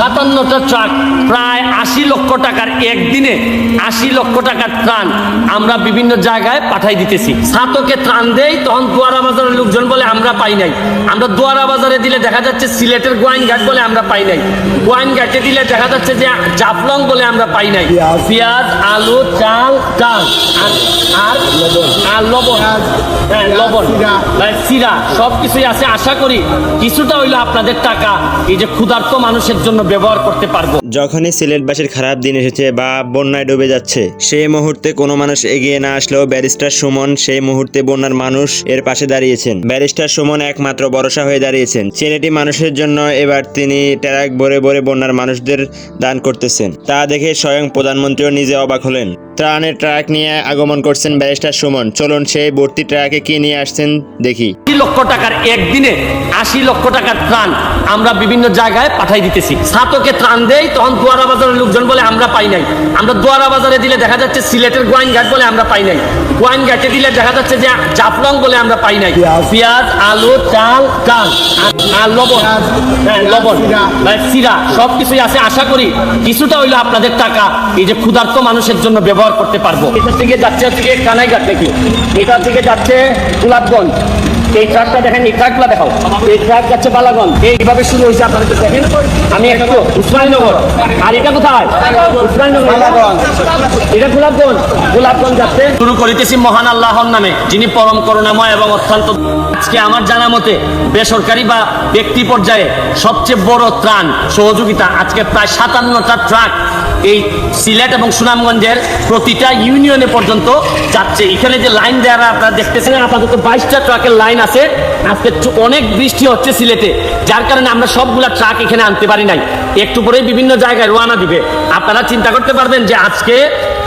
সাতান্নটা truck প্রায় আশি লক্ষ টাকার একদিনে আশি লক্ষ টাকার ত্রাণ আমরা বিভিন্ন জায়গায় পাঠাই দিতেছি। ছাতকে ত্রাণ দেই তখন দুয়ারা বাজারের লোকজন বলে আমরা পাই নাই। আমরা দুয়ারা বাজারে দিলে দেখা যাচ্ছে সিলেটের গোয়াইন ঘাট বলে আমরা পাই নাই। গোয়াইন ঘাটে দিলে দেখা যাচ্ছে যে জাফলং বলে আমরা পাই নাই। পেঁয়াজ। আলু চাল চাল আর আর লবণ। হ্যাঁ লবণ। সিরা। সব কিছুই আছে। আশা করি কিছুটা হইল আপনাদের টাকা। এই যে ক্ষুধার্ত মানুষের জন্য ব্যবহার করতে পারব। যখনই সিলেটবাসীর খারাপ দিন এসেছে বা বন্যায় ডুবে যাচ্ছে, সেই মুহূর্তে কোনো মানুষ এগিয়ে না আসলেও ব্যারিস্টার সুমন সেই মুহূর্তে বন্যার মানুষ এর পাশে দাঁড়িয়েছেন। ব্যারিস্টার সুমন একমাত্র ভরসা হয়ে দাঁড়িয়েছেন। ছেলেটি মানুষের জন্য এবার তিনি ট্যারাক ভরে ভরে বন্যার মানুষদের দান করতেছেন। তা দেখে স্বয়ং প্রধানমন্ত্রীও নিজে অবাক হলেন। ত্রাণের ট্রাক নিয়ে আগমন করছেন ব্যারিস্টার সুমন। চলুন সেই ভর্তি ট্রাকে কি নিয়ে আসছেন দেখি। লক্ষ টাকার একদিনে আশি লক্ষ টাকার ত্রাণ আমরা বিভিন্ন জায়গায় পাঠাই দিতেছি। ছাতকে ত্রাণ দেই তখন দুয়ারা বাজারের লোকজন বলে আমরা পাই নাই। আমরা দুয়ারা বাজারে দিলে দেখা যাচ্ছে সিলেটের গোয়াইন ঘাট বলে আমরা পাই নাই। গোয়াইন ঘাটে দিলে দেখা যাচ্ছে যে জাফলং বলে আমরা পাই নাই। পেঁয়াজ। আলু চাল চাল আর- আর লবণ। হ্যাঁ লবণ। সিরা সব কিছুই আছে। আশা করি কিছুটা হইল আপনাদের টাকা। এই যে ক্ষুধার্ত মানুষের জন্য ব্যবহার করতে পারব। এটা থেকে যাচ্ছে হচ্ছে কানাইঘাট নাকি এটা থেকে যাচ্ছে গোলাপগঞ্জ। এই ট্রাকটা দেখেন, এই দেখাও। এই ট্রাক যাচ্ছে বালাগঞ্জ। এইভাবে শুরু হয়েছে দেখেন। আমি একটু আর এটা কোথায়? এটা গোলাপগঞ্জ। গোলাপগঞ্জ যাচ্ছে। শুরু করিতেছি মহান আল্লাহর নামে, যিনি পরম করুণাময় এবং অত্যন্ত আজকে আমার জানা মতে বেসরকারি বা ব্যক্তি পর্যায়ে সবচেয়ে বড় ত্রাণ, সহযোগিতা, আজকে প্রায় সাতান্নটা ট্রাক এই সিলেট এবং সুনামগঞ্জের প্রতিটা ইউনিয়নে পর্যন্ত যাচ্ছে। এখানে যে লাইন দেওয়ারা আপনারা দেখতেছেন আপাতত বাইশটা ট্রাকের লাইন আছে। আজকে অনেক বৃষ্টি হচ্ছে সিলেটে, যার কারণে আমরা সবগুলা ট্রাক এখানে আনতে পারি নাই। একটু পরেই বিভিন্ন জায়গায় রোয়ানা দিবে। আপনারা চিন্তা করতে পারবেন যে আজকে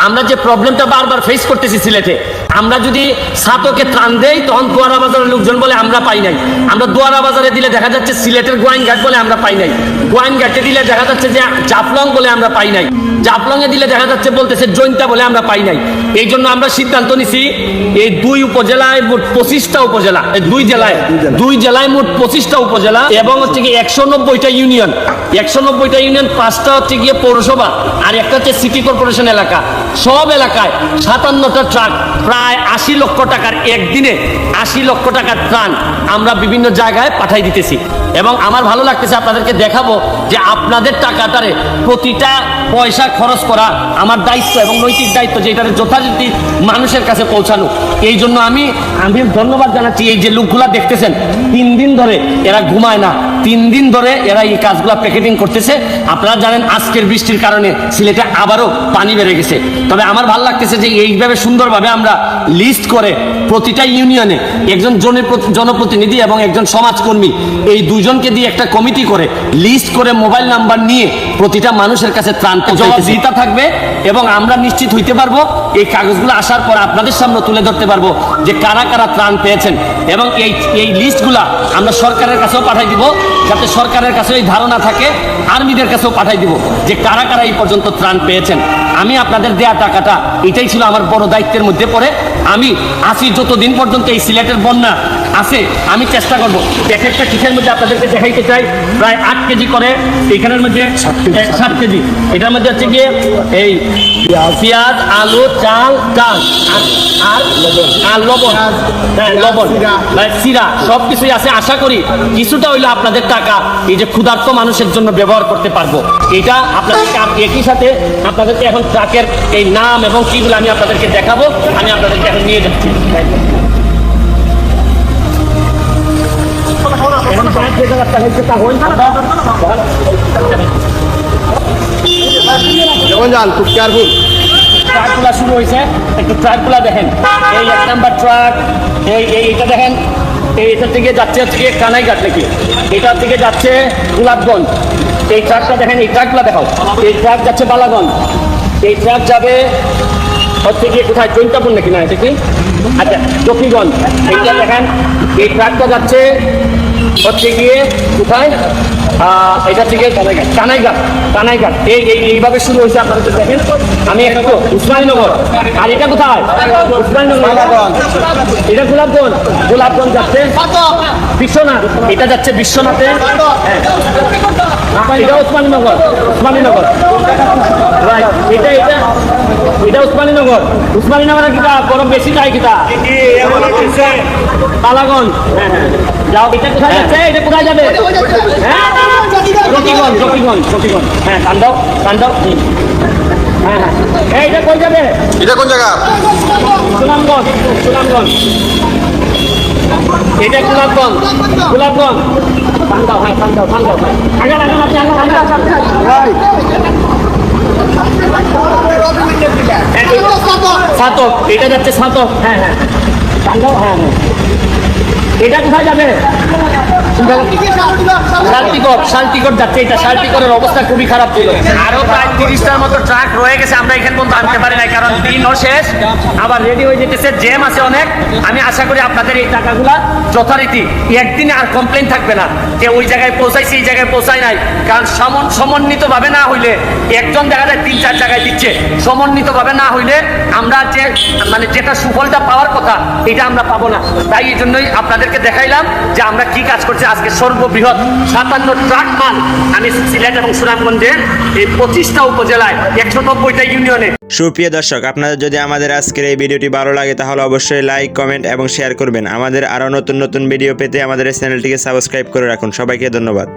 আমরা যে প্রবলেমটা বারবার ফেস করতেছি সিলেটে আমরা যদি ছাতকে ত্রাণ দেই তখন দুয়ারা বাজারের লোকজন বলে আমরা পাই নাই। আমরা দুয়ারা বাজারে দিলে দেখা যাচ্ছে সিলেটের গোয়াইন ঘাট বলে আমরা পাই নাই। গোয়াইন ঘাটে দিলে দেখা যাচ্ছে যে জাফলং বলে আমরা পাই নাই। জাফলং এ দিলে দেখা যাচ্ছে বলতেছে জৈন্তা বলে আমরা পাই নাই। এই জন্য আমরা সিদ্ধান্ত নিছি এই দুই উপজেলায় মোট পঁচিশটা উপজেলা এই দুই জেলায় দুই জেলায় মোট পঁচিশটা উপজেলা এবং হচ্ছে কি একশো নব্বইটা ইউনিয়ন। একশো নব্বইটা ইউনিয়ন পাঁচটা হচ্ছে গিয়ে পৌরসভা আর একটা হচ্ছে সিটি কর্পোরেশন এলাকা। সব এলাকায় সাতান্নটা ট্রাক প্রায় আশি লক্ষ টাকার একদিনে আশি লক্ষ টাকার ত্রাণ আমরা বিভিন্ন জায়গায় পাঠাই দিতেছি। এবং আমার ভালো লাগতেছে, আপনাদেরকে দেখাবো যে আপনাদের টাকা টাকাটারে প্রতিটা পয়সা খরচ করা আমার দায়িত্ব এবং নৈতিক দায়িত্ব যে এটার যথাযথ মানুষের কাছে পৌঁছানো। এই জন্য আমি আমি ধন্যবাদ জানাচ্ছি এই যে লোকগুলা দেখতেছেন, তিন দিন ধরে এরা ঘুমায় না, তিন দিন ধরে এরা এই কাজগুলা প্যাকেটিং করতেছে। আপনারা জানেন আজকের বৃষ্টির কারণে সিলেটে আবারও পানি বেড়ে গেছে। তবে আমার ভালো লাগতেছে যে এইভাবে সুন্দরভাবে আমরা লিস্ট করে প্রতিটা ইউনিয়নে একজন জনপ্রতিনিধি এবং একজন সমাজকর্মী এই দুজনকে দিয়ে একটা কমিটি করে লিস্ট করে মোবাইল নাম্বার নিয়ে প্রতিটা মানুষের কাছে ত্রাণ জবাবদিহিতা থাকবে এবং আমরা নিশ্চিত হইতে পারব এই কাগজগুলো আসার পর আপনাদের সামনে তুলে ধরতে পারব যে কারা কারা ত্রাণ পেয়েছেন এবং এই এই লিস্টগুলা আমরা সরকারের কাছেও পাঠাই দিব যাতে সরকারের কাছে এই ধারণা থাকে আর্মিদের কাছেও পাঠাই দিব যে কারা কারা এই পর্যন্ত ত্রাণ পেয়েছেন। আমি আপনাদের দেয়া টাকাটা, এটাই ছিল আমার বড় দায়িত্বের মধ্যে পড়ে। আমি আসি যতদিন পর্যন্ত এই সিলেটের বন্যা আছে আমি চেষ্টা করব। প্যাকেটটা কিসের মধ্যে আপনাদেরকে দেখাইতে চাই? প্রায় আট কেজি করে। এখানের মধ্যে সাত কেজি এটার মধ্যে হচ্ছে গিয়ে এই পেঁয়াজ। আলু চাল চাল আর- আর লবণ। হ্যাঁ লবণ। সিরা। সব কিছুই আছে। আশা করি কিছুটা হইল আপনাদের টাকা এই যে ক্ষুধার্ত মানুষের জন্য ব্যবহার করতে পারব। এটা আপনাদেরকে একই সাথে আপনাদেরকে এখন ট্রাকের এই নাম এবং কিগুলো আমি আপনাদেরকে দেখাবো। আমি আপনাদেরকে এখন নিয়ে যাচ্ছি। যখন শুরু হয়েছে। একটু ট্রাকগুলা দেখেন। এই এক নাম্বার ট্রাক, এই এই এটা দেখেন। এই এটা থেকে যাচ্ছে হচ্ছে কানাইঘাট নাকি? এটা থেকে যাচ্ছে গোলাপগঞ্জ। এই ট্রাকটা দেখেন, এই ট্রাকগুলা দেখাও। এই ট্রাক যাচ্ছে বালাগঞ্জ। এই ট্রাক যাবে হচ্ছে গিয়ে কোথায়? জৈন্তাপুর নাকি না এটা কি? আচ্ছা জকিগঞ্জ এইটা দেখেন, এই ট্রাকটা যাচ্ছে হচ্ছে গিয়ে কোথায়? এটা গিয়ে কানাইঘাট। কানাইঘাট এই এই এইভাবে শুরু হয়েছে আপনারা দেখেন। আমি একটু উসমানীনগর। আর এটা কোথায়? উসমানীনগর। এটা গোলাপগঞ্জ। গোলাপগঞ্জ যাচ্ছে বিশ্বনাথ। এটা যাচ্ছে বিশ্বনাথে। হ্যাঁ। এটা উসমানীনগর। উসমানীনগর. এটা এটা এটা উসমানীনগর। উসমানীনগর কিটা বড় বেশি যায় কিটা পালাগঞ্জ হ্যাঁ হ্ঁ যাও এটা কোথায় যাচ্ছে? এটা কোথায় যাবে? হ্যাঁ? রকিগঞ্জ রকিগঞ্জ রকিগঞ্জ। হ্যাঁ কান্দাও কান্দাও হুম। হ্যাঁ হ্যাঁ। এটা কই যাবে এটা কোন জায়গা? সুনামগঞ্জ সুনামগঞ্জ। এটা গোলাপগঞ্জ গোলাপগঞ্জ কান্দাও হ্যাঁ কান্দাও কান্দাও আগান আগান আপনি আগান আগান হ্যাঁ, এই- সাতক এটা যাচ্ছে সাতক। হ্যাঁ হ্যাঁ। কান্দাও হ্যাঁ হ্যাঁ। এটা কোথায় যাবে? শান্তিকর শান্তিকর শান্তিকরের অবস্থা খুবই খারাপ ছিল। প্রায় মতো ট্রাক রয়ে গেছে, আমরা আবার রেডি হয়ে যেতেছে আছে অনেক। আমি আশা করি আপনাদের এই টাকাগুলা যথারীতি, একদিনে আর কমপ্লেন থাকবে না, যে ওই জায়গায় জায়গায় নাই। কারণ সমন সমন্বিত ভাবে না হইলে, একজন দেখা যায় তিন, চার জায়গায় দিচ্ছে সমন্বিত ভাবে না হইলে আমরা যে মানে যেটা সুফলটা পাওয়ার কথা, এটা আমরা পাবো না। তাই এই জন্যই আপনাদেরকে দেখাইলাম যে আমরা কি কাজ করছি। আজকে সর্ববৃহৎ সাতান্ন ট্রাক মাল আমি সিলেট এবং সুনামগঞ্জের এই পঁচিশটা উপজেলায় একশো নব্বইটা ইউনিয়নে। সুপ্রিয় দর্শক, আপনাদের যদি আমাদের আজকের এই ভিডিওটি ভালো লাগে, তাহলে অবশ্যই লাইক, কমেন্ট এবং শেয়ার করবেন। আমাদের আরও নতুন নতুন ভিডিও পেতে আমাদের চ্যানেলটিকে সাবস্ক্রাইব করে রাখুন। সবাইকে ধন্যবাদ।